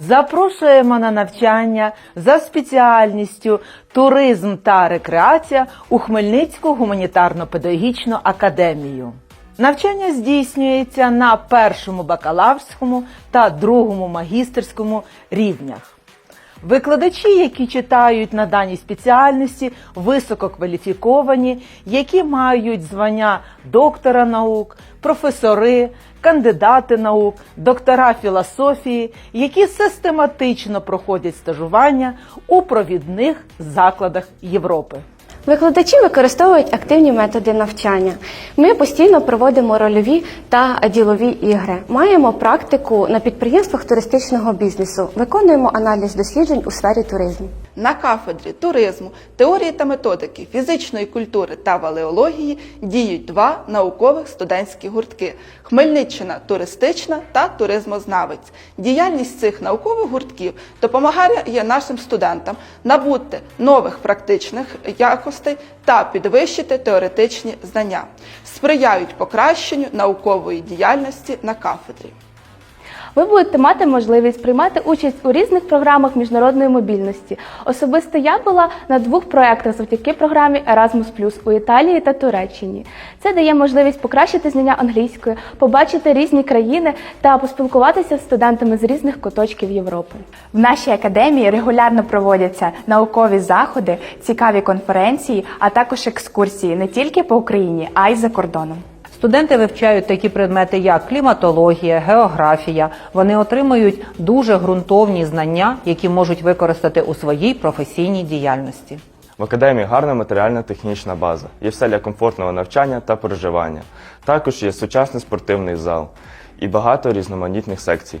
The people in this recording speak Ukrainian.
Запрошуємо на навчання за спеціальністю туризм та рекреація у Хмельницьку гуманітарно-педагогічну академію. Навчання здійснюється на першому бакалаврському та другому магістерському рівнях. Викладачі, які читають на даній спеціальності, висококваліфіковані, які мають звання доктора наук, професори, кандидати наук, доктора філософії, які систематично проходять стажування у провідних закладах Європи. Викладачі використовують активні методи навчання. Ми постійно проводимо рольові та ділові ігри. Маємо практику на підприємствах туристичного бізнесу. Виконуємо аналіз досліджень у сфері туризму. На кафедрі туризму, теорії та методики, фізичної культури та валеології діють два наукових студентські гуртки: Хмельниччина туристична та туризмознавець. Діяльність цих наукових гуртків допомагає нашим студентам набути нових практичних якостей та підвищити теоретичні знання, сприяють покращенню наукової діяльності на кафедрі. Ви будете мати можливість приймати участь у різних програмах міжнародної мобільності. Особисто я була на двох проєктах завдяки програмі Erasmus у Італії та Туреччині. Це дає можливість покращити знання англійської, побачити різні країни та поспілкуватися з студентами з різних куточків Європи. В нашій академії регулярно проводяться наукові заходи, цікаві конференції, а також екскурсії не тільки по Україні, а й за кордоном. Студенти вивчають такі предмети, як кліматологія, географія. Вони отримують дуже ґрунтовні знання, які можуть використати у своїй професійній діяльності. В академії гарна матеріально-технічна база. Є все для комфортного навчання та проживання. Також є сучасний спортивний зал і багато різноманітних секцій.